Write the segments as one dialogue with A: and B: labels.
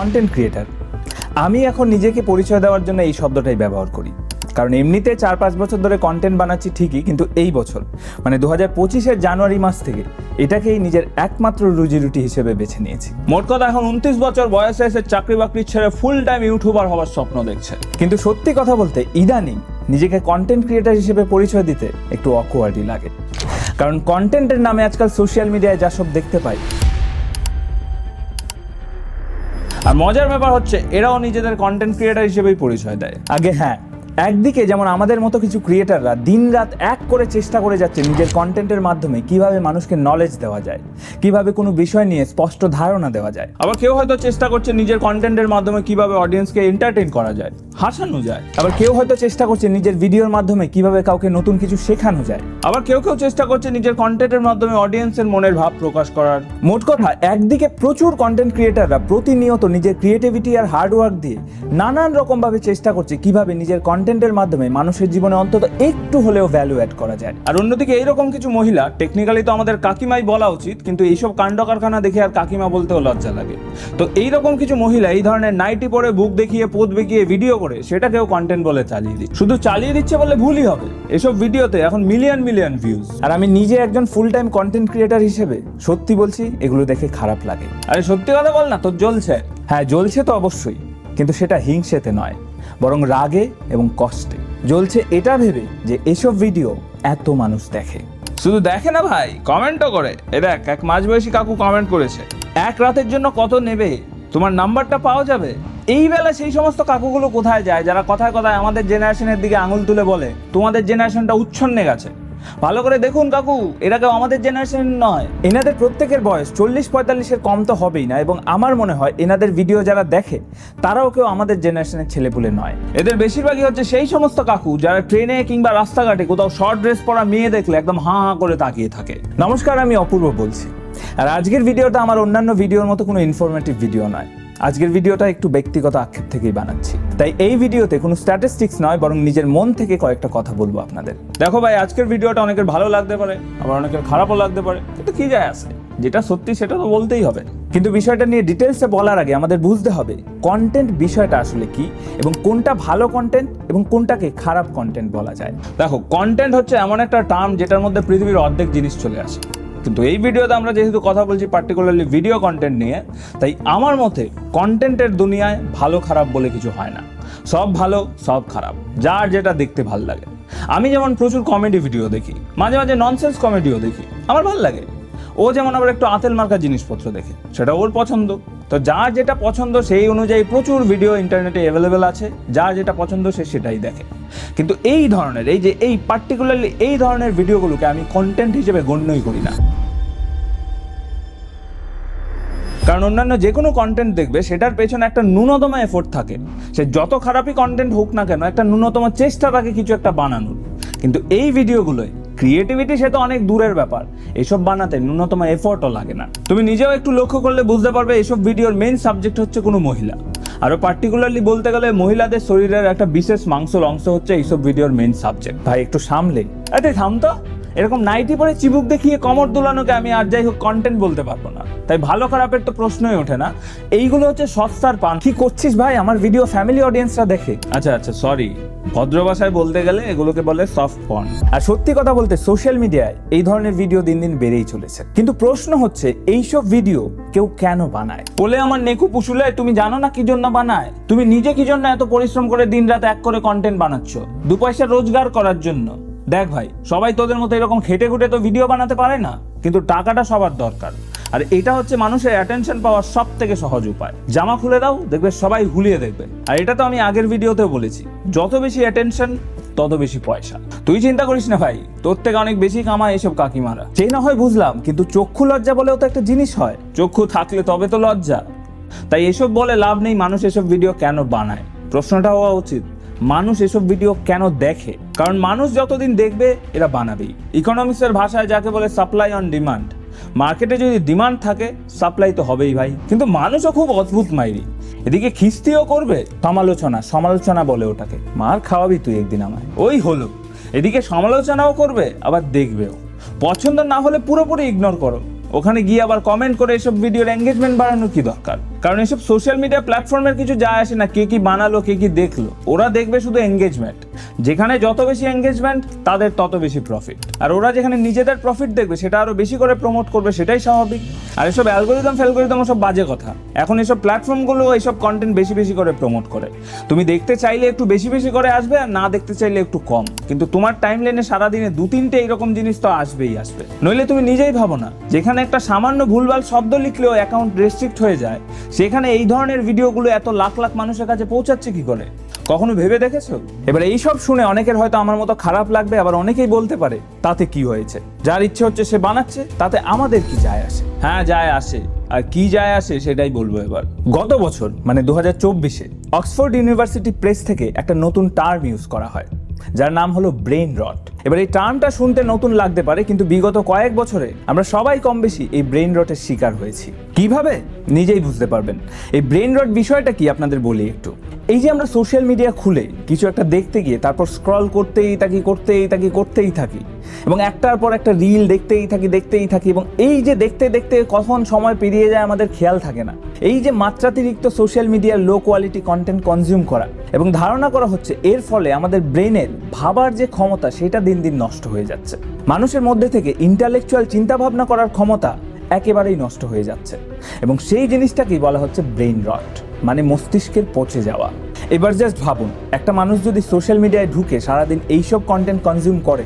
A: Content creator আমি এখন নিজেকে পরিচয় দেওয়ার জন্য এই শব্দটাই ব্যবহার করি। কারণ এমনিতে চার পাঁচ বছর ধরে কন্টেন্ট বানাচ্ছি ঠিকই কিন্তু এই বছর মানে দু হাজার পঁচিশের জানুয়ারি মাস থেকে এটাকেই নিজের একমাত্র রুজি রুটি হিসেবে বেছে নিয়েছি।
B: মোট কথা এখন উনত্রিশ বছর বয়সে এসে চাকরি বাকরি ছেড়ে ফুল টাইম ইউটিউবার হওয়ার স্বপ্ন দেখছে।
A: কিন্তু সত্যি কথা বলতে ইদানিং নিজেকে কন্টেন্ট ক্রিয়েটার হিসেবে পরিচয় দিতে একটু অকওয়ার্ডই লাগে। কারণ কন্টেন্টের নামে আজকাল সোশ্যাল মিডিয়ায় যা সব দেখতে পাই
B: আর মজার ব্যাপার হচ্ছে এরাও নিজেদের কন্টেন্ট ক্রিয়েটার হিসেবেই পরিচয় দেয়।
A: আগে হ্যাঁ একদিকে যেমন আমাদের মতো কিছু ক্রিয়েটাররা দিনরাত এক করে চেষ্টা করে যাচ্ছে নিজের কন্টেন্টের মাধ্যমে কীভাবে মানুষকে নলেজ দেওয়া যায়, কীভাবে কোনো বিষয় নিয়ে স্পষ্ট ধারণা দেওয়া যায়,
B: আবার কেউ হয়তো চেষ্টা করছে নিজের কন্টেন্টের মাধ্যমে কীভাবে অডিয়েন্সকে এন্টারটেইন করা যায়, হাসানো যায়,
A: আবার কেউ হয়তো চেষ্টা করছে নিজের ভিডিওর মাধ্যমে কীভাবে কাউকে নতুন কিছু শেখানো যায়,
B: আবার কেউ কেউ চেষ্টা করছে নিজের কন্টেন্টের মাধ্যমে অডিয়েন্সের মনের ভাব প্রকাশ করার।
A: মোট কথা, একদিকে প্রচুর কন্টেন্ট ক্রিয়েটাররা প্রতিনিয়ত নিজের ক্রিয়েটিভিটি আর হার্ডওয়ার্ক দিয়ে নানান রকমভাবে চেষ্টা করছে কীভাবে নিজের কন্টেন্টের মাধ্যমে মানুষের জীবনে অন্তত একটু হলেও ভ্যালু অ্যাড করা যায়।
B: আর অন্যদিকে এইরকম কিছু মহিলা টেকনিক্যালি তো আমাদের কাকিমাই বলা উচিত, কিন্তু এইসব কাণ্ড কারখানা দেখে আর কাকিমা বলতেও লজ্জা লাগে। তো এইরকম কিছু মহিলা, এই ধরনের নাইটি পরে বুক দেখিয়ে পোদ দেখিয়ে ভিডিও করে সেটাকেও কন্টেন্ট বলে চালিয়ে দিচ্ছে। শুধু চালিয়ে দিচ্ছে বলে ভুলই হবে। এসব ভিডিওতে এখন মিলিয়ন মিলিয়ন ভিউজ
A: আর আমি নিজে একজন ফুল টাইম কন্টেন্ট ক্রিয়েটার হিসেবে সত্যি বলছি, এগুলো দেখে খারাপ লাগে।
B: আরে সত্যি কথা বল না তোর জ্বলছে।
A: হ্যাঁ জ্বলছে তো অবশ্যই, কিন্তু সেটা হিংসেতে নয়। বরং রাগে এবং কষ্টে। জ্বলছে এটা ভেবে যে এসব ভিডিও এত মানুষ দেখে।
B: শুধু দেখে না ভাই কমেন্টও করে। এ দেখ, এক মাঝবয়সী কাকু কমেন্ট করেছে। এক রাতের জন্য কত নেবে? তোমার নাম্বারটা পাওয়া যাবে? এই বেলা সেই সমস্ত কাকুগুলো কোথায় যায়, যারা কথায় কথায় আমাদের জেনারেশনের দিকে আঙুল তুলে বলে, তোমাদের জেনারেশনটা উচ্ছন্নে গেছে। ভালো করে দেখুন কাকু এরা কেউ আমাদের জেনারেশন নয়।
A: এনাদের প্রত্যেকের বয়স চল্লিশ পঁয়তাল্লিশের কম তো হবেই না এবং আমার মনে হয় এনাদের ভিডিও যারা দেখে তারাও কেউ আমাদের জেনারেশনের ছেলেপুলে নয়।
B: এদের বেশিরভাগই হচ্ছে সেই সমস্ত কাকু যারা ট্রেনে কিংবা রাস্তাঘাটে কোথাও শর্ট ড্রেস পরা মেয়ে দেখলে একদম হাঁ হাঁ করে তাকিয়ে থাকে।
A: নমস্কার আমি অপূর্ব বলছি। আর আজকের ভিডিওটা আমার অন্যান্য ভিডিওর মতো কোনো ইনফরমেটিভ ভিডিও নয়। আজকের ভিডিওটা একটু ব্যক্তিগত আক্ষেপ থেকেই বানাচ্ছি। তাই এই ভিডিওতে কোনো স্ট্যাটিস্টিক্স নয়, বরং নিজের মন থেকে কয়েকটা কথা বলব আপনাদের।
B: দেখো ভাই, আজকের ভিডিওটা অনেকের ভালো লাগতে পারে, আবার অনেকের খারাপও লাগতে পারে, কিন্তু কি যায় আসে? যেটা সত্যি সেটা তো বলতেই হবে।
A: কিন্তু বিষয়টা নিয়ে ডিটেলসে বলার আগে আমাদের বুঝতে হবে কন্টেন্ট বিষয়টা আসলে কি, এবং কোনটা ভালো কন্টেন্ট এবং কোনটাকে খারাপ কন্টেন্ট বলা যায়।
B: দেখো কন্টেন্ট হচ্ছে এমন একটা টার্ম যেটার মধ্যে পৃথিবীর অর্ধেক জিনিস চলে আসে। কিন্তু এই ভিডিওতে আমরা যেহেতু কথা বলছি পার্টিকুলারলি ভিডিও কন্টেন্ট নিয়ে, তাই আমার মতে কন্টেন্টের দুনিয়ায় ভালো খারাপ বলে কিছু হয় না। সব ভালো, সব খারাপ। যার যেটা দেখতে ভালো লাগে। আমি যেমন প্রচুর কমেডি ভিডিও দেখি, মাঝে মাঝে ননসেন্স কমেডিও দেখি, আমার ভালো লাগে। ও যেমন আবার একটু আতেল মার্কা জিনিসপত্র দেখে, সেটা ওর পছন্দ। তো যার যেটা পছন্দ সেই অনুযায়ী প্রচুর ভিডিও ইন্টারনেটে অ্যাভেলেবেল আছে। যার যেটা পছন্দ সে সেটাই দেখে। কিন্তু এই ধরনের, এই যে এই পার্টিকুলারলি এই ধরনের ভিডিওগুলোকে আমি কন্টেন্ট হিসেবে গণ্যই করি না। কারণ অন্যান্য যে কোনো কন্টেন্ট দেখবে, সেটার পেছনে একটা ন্যূনতম এফোর্ট থাকে। সে যত খারাপই কন্টেন্ট হোক না কেন, একটা ন্যূনতম চেষ্টা থাকে কিছু একটা বানানোর। কিন্তু এই ভিডিওগুলোয় ক্রিয়েটিভিটি সে তো অনেক দূরের ব্যাপার। এসব বানাতে ন্যূনতম এফোর্টও লাগে না। তুমি নিজেও একটু লক্ষ্য করলে বুঝতে পারবে এসব ভিডিওর মেইন সাবজেক্ট হচ্ছে কোনো মহিলা। আরও পার্টিকুলারলি বলতে গেলে মহিলাদের শরীরের একটা বিশেষ মাংসল অংশ হচ্ছে এইসব ভিডিওর মেইন সাবজেক্ট
A: ভাই, একটু সামলে।
B: এতে থাম তো। এরকম নাইটি পরে চিবুক দেখিয়ে কমর দোলানোকে আমি আর যাই হোক কন্টেন্ট বলতে পারব না। তাই ভালো খারাপের তো প্রশ্নই ওঠে না। এইগুলো হচ্ছে সস্তার পান।
A: কি করছিস ভাই? আমার ভিডিও ফ্যামিলি অডিয়েন্সরা দেখে।
B: আচ্ছা আচ্ছা সরি ভদ্র ভাষায় বলতে গেলে এগুলোকে বলে সফট পন
A: আর সত্যি কথা বলতে সোশ্যাল মিডিয়ায় এই ধরনের ভিডিও দিন দিন বেড়েই চলেছে। কিন্তু প্রশ্ন হচ্ছে এইসব ভিডিও কেউ কেন বানায়?
B: বলে আমার নেকু পুশুলে তুমি জানো না কি জন্য বানায়? তুমি নিজে কি জন্য এত পরিশ্রম করে দিন রাত এক করে কন্টেন্ট বানাচ্ছ? দু পয়সা রোজগার করার জন্য। দেখ ভাই, সবাই তোদের মতো এরকম খেটে খুটে তো ভিডিও বানাতে পারে না, কিন্তু টাকাটা সবার দরকার। আর এটা হচ্ছে মানুষের অ্যাটেনশন পাওয়ার সব থেকে সহজ উপায়। জামা খুলে দাও, দেখবে সবাই হুলিয়ে দেখবে। আর এটা তো আমি আগের ভিডিওতেও বলেছি, যত বেশি অ্যাটেনশন তত বেশি পয়সা। তুই চিন্তা করিস না ভাই, তোর থেকে অনেক বেশি কামায় এসব কাকিমারা।
A: সেই না হয় বুঝলাম, কিন্তু চক্ষু লজ্জা বলেও তো একটা জিনিস হয়।
B: চক্ষু থাকলে তবে তো লজ্জা। তাই এসব বলে লাভ নেই মানুষ এসব ভিডিও কেন বানায়? প্রশ্নটা হওয়া উচিত। মানুষ এসব ভিডিও কেন দেখে? কারণ মানুষ যতদিন দেখবে, এরা বানাবেই। ইকোনমিক্সের ভাষায় যাকে বলে সাপ্লাই অন ডিমান্ড মার্কেটে যদি ডিমান্ড থাকে সাপ্লাই তো হবেই ভাই। কিন্তু মানুষও খুব অদ্ভুত মাইরি। এদিকে খিস্তিও করবে,
A: সমালোচনা সমালোচনা বলে ওটাকে। মার খাওয়াবি তুই একদিন আমায়।
B: ওই হলো। এদিকে সমালোচনাও করবে, আবার দেখবেও। পছন্দ না হলে পুরোপুরি ইগনোর করো। ওখানে গিয়ে আবার কমেন্ট করে এসব ভিডিওর এঙ্গেজমেন্ট বাড়ানোর কি দরকার? কারণ এসব সোশ্যাল মিডিয়া প্ল্যাটফর্মের কিছু যায় আসে না, কে কি বানালো, কে কি দেখল। ওরা দেখবে শুধু এঙ্গেজমেন্ট যেখানে যত বেশি এঙ্গেজমেন্ট তাদের তত বেশি প্রফিট আর ওরা যেখানে নিজেদের প্রফিট দেখবে, সেটা আরও বেশি করে প্রমোট করবে, সেটাই স্বাভাবিক। আর এসব অ্যালগোরিদম ফ্যালগোরিদম সব বাজে কথা। এখন এসব প্ল্যাটফর্মগুলো এইসব কন্টেন্ট বেশি বেশি করে প্রমোট করে। তুমি দেখতে চাইলে একটু বেশি বেশি করে আসবে, আর না দেখতে চাইলে একটু কম। কিন্তু তোমার টাইম লাইনে সারাদিনে দু তিনটে এইরকম জিনিস তো আসবেই আসবে। নইলে তুমি নিজেই ভাবো না। যেখানে একটা সামান্য ভুলভাল শব্দ লিখলেও অ্যাকাউন্ট রেস্ট্রিক্ট হয়ে যায় সেখানে এই ধরনের ভিডিওগুলো এত লাখ লাখ মানুষের কাছে পৌঁছাচ্ছে কি করে? কখনো ভেবে দেখেছ? এবার এই সব শুনে অনেকের হয়তো আমার মতো খারাপ লাগবে, আবার অনেকেই বলতে পারে, তাতে কি হয়েছে? যার ইচ্ছে হচ্ছে সে বানাচ্ছে, তাতে আমাদের কি যায় আসে? হ্যাঁ যায় আসে। আর কি যায় আসে সেটাই বলব এবার। গত বছর মানে দু হাজার চব্বিশে, অক্সফোর্ড ইউনিভার্সিটি প্রেস থেকে একটা নতুন টার্ম ইউজ করা হয়, যার নাম হলো ব্রেন রট। এবার এই টার্মটা শুনতে নতুন লাগতে পারে, কিন্তু বিগত কয়েক বছরে আমরা সবাই কম বেশি এই ব্রেন রটের শিকার হয়েছি। কীভাবে? নিজেই বুঝতে পারবেন। এই ব্রেন রট বিষয়টা কি আপনাদের বলি একটু। এই যে আমরা সোশ্যাল মিডিয়া খুলে কিছু একটা দেখতে গিয়ে, তারপর স্ক্রল করতেই থাকি করতেই থাকি করতেই থাকি, এবং একটার পর একটা রিল দেখতেই থাকি দেখতেই থাকি, এবং এই যে দেখতে দেখতে কখন সময় পেরিয়ে যায় আমাদের খেয়াল থাকে না। এই যে মাত্রাতিরিক্ত সোশ্যাল মিডিয়ার লো কোয়ালিটি কন্টেন্ট কনজিউম করা, এবং ধারণা করা হচ্ছে এর ফলে আমাদের ব্রেনের ভাবার যে ক্ষমতা, সেটা দিন দিন নষ্ট হয়ে যাচ্ছে। মানুষের মধ্যে থেকে ইন্টালেকচুয়াল চিন্তাভাবনা করার ক্ষমতা একেবারেই নষ্ট হয়ে যাচ্ছে। এবং সেই জিনিসটাকেই বলা হচ্ছে ব্রেইন রট মানে মস্তিষ্কের পচে যাওয়া। এবার জাস্ট ভাবুন, একটা মানুষ যদি সোশ্যাল মিডিয়ায় ঢুকে সারাদিন এইসব কন্টেন্ট কনজিউম করে,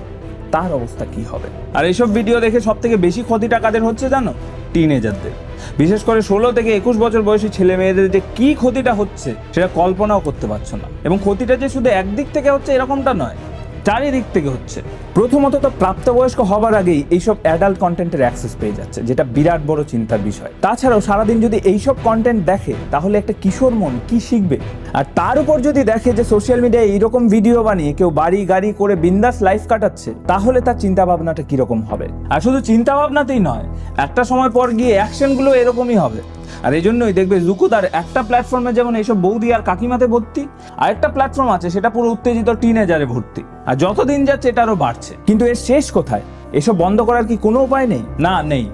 B: তার অবস্থা কি হবে? আর এইসব ভিডিও দেখে সব থেকে বেশি ক্ষতিটা কাদের হচ্ছে জানো? টিনেজারদের বিশেষ করে ষোলো থেকে একুশ বছর বয়সী ছেলে মেয়েদের যে কি ক্ষতিটা হচ্ছে, সেটা কল্পনাও করতে পারছ না। এবং ক্ষতিটা যে শুধু একদিক থেকে হচ্ছে এরকমটা নয় চারিদিক থেকে হচ্ছে। প্রথমত তো প্রাপ্তবয়স্ক হবার আগেই এইসব অ্যাডাল্ট কন্টেন্টের অ্যাক্সেস পেয়ে যাচ্ছে, যেটা বিরাট বড় চিন্তার বিষয়। তাছাড়াও সারাদিন যদি এইসব কন্টেন্ট দেখে, তাহলে একটা কিশোর মন কি শিখবে? আর তার উপর যদি দেখে যে সোশ্যাল মিডিয়ায় এইরকম ভিডিও বানিয়ে কেউ বাড়ি গাড়ি করে বিন্দাস লাইফ কাটাচ্ছে, তাহলে তার চিন্তা ভাবনাটা কীরকম হবে? আর শুধু চিন্তা ভাবনাতেই নয়, একটা সময় পর গিয়ে অ্যাকশনগুলো এরকমই হবে। আর এই জন্যই দেখবে জুকুদার একটা প্ল্যাটফর্মে যেমন এইসব বৌদি আর কাকিমাতে ভর্তি আর একটা প্ল্যাটফর্ম আছে, সেটা পুরো উত্তেজিত টিনেজারে ভর্তি। আর যত দিন যাচ্ছে এটা আরও বাড়ছে। কিন্তু এর শেষ কোথায়? এসব বন্ধ করার কি কোনো উপায় নেই? না, নেই।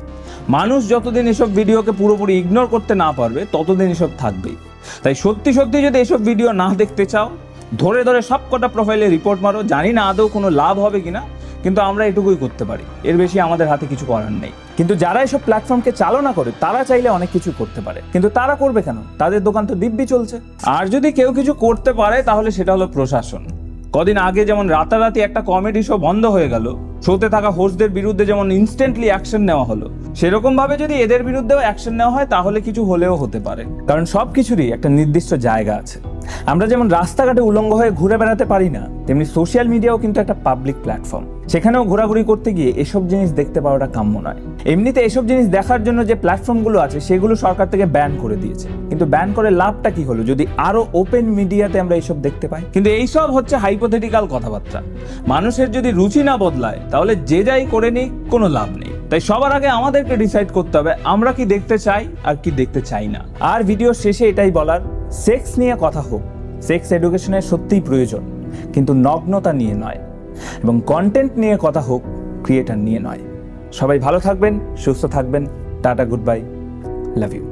B: মানুষ যতদিন এসব ভিডিওকে পুরোপুরি ইগনোর করতে না পারবে, ততদিন এসব থাকবেই। তাই সত্যি সত্যি যদি এসব ভিডিও না দেখতে চাও, ধরে ধরে সব কটা প্রোফাইলে রিপোর্ট মারো। জানি না আদৌ কোনো লাভ হবে কিনা। কিন্তু আমরা এটুকুই করতে পারি। এর বেশি আমাদের হাতে কিছু করার নেই। কিন্তু যারা এসব প্ল্যাটফর্মকে চালনা করে, তারা চাইলে অনেক কিছু করতে পারে। কিন্তু তারা করবে কেন? তাদের দোকান তো দিব্যি চলছে। আর যদি কেউ কিছু করতে পারে, তাহলে সেটা হলো প্রশাসন। কদিন আগে যেমন রাতারাতি একটা কমেডি শো বন্ধ হয়ে গেল, শোতে থাকা হোস্টদের বিরুদ্ধে যেমন ইনস্ট্যান্টলি অ্যাকশন নেওয়া হলো, সেরকম ভাবে যদি এদের বিরুদ্ধেও অ্যাকশন নেওয়া হয়, তাহলে কিছু হলেও হতে পারে। কারণ সব কিছুরই একটা নির্দিষ্ট জায়গা আছে। আমরা যেমন রাস্তাঘাটে উলঙ্গ হয়ে ঘুরে বেড়াতে পারি না, তেমনি সোশ্যাল মিডিয়াও কিন্তু একটা পাবলিক প্ল্যাটফর্ম সেখানেও ঘোরাঘুরি করতে গিয়ে এসব জিনিস দেখতে পাওয়াটা কাম্য নয়। এমনিতে এসব জিনিস দেখার জন্য যে প্ল্যাটফর্মগুলো আছে, সেগুলো সরকার থেকে ব্যান করে দিয়েছে। কিন্তু ব্যান করে লাভটা কি হলো? যদি আরও ওপেন মিডিয়াতে আমরা এইসব দেখতে পাই? কিন্তু এইসব হচ্ছে হাইপোথেটিক্যাল কথাবার্তা। মানুষের যদি রুচি না বদলায়, তাহলে যে যাই করে নিক, কোনো লাভ নেই। তাই সবার আগে আমাদেরকে ডিসাইড করতে হবে, আমরা কি দেখতে চাই আর কি দেখতে চাই না। আর ভিডিও শেষে এটাই বলার সেক্স নিয়ে কথা হোক, সেক্স এডুকেশনের সত্যিই প্রয়োজন, কিন্তু নগ্নতা নিয়ে নয় এবং কন্টেন্ট নিয়ে কথা হোক ক্রিয়েটার নিয়ে নয়। সবাই ভালো থাকবেন, সুস্থ থাকবেন, tata good bye love you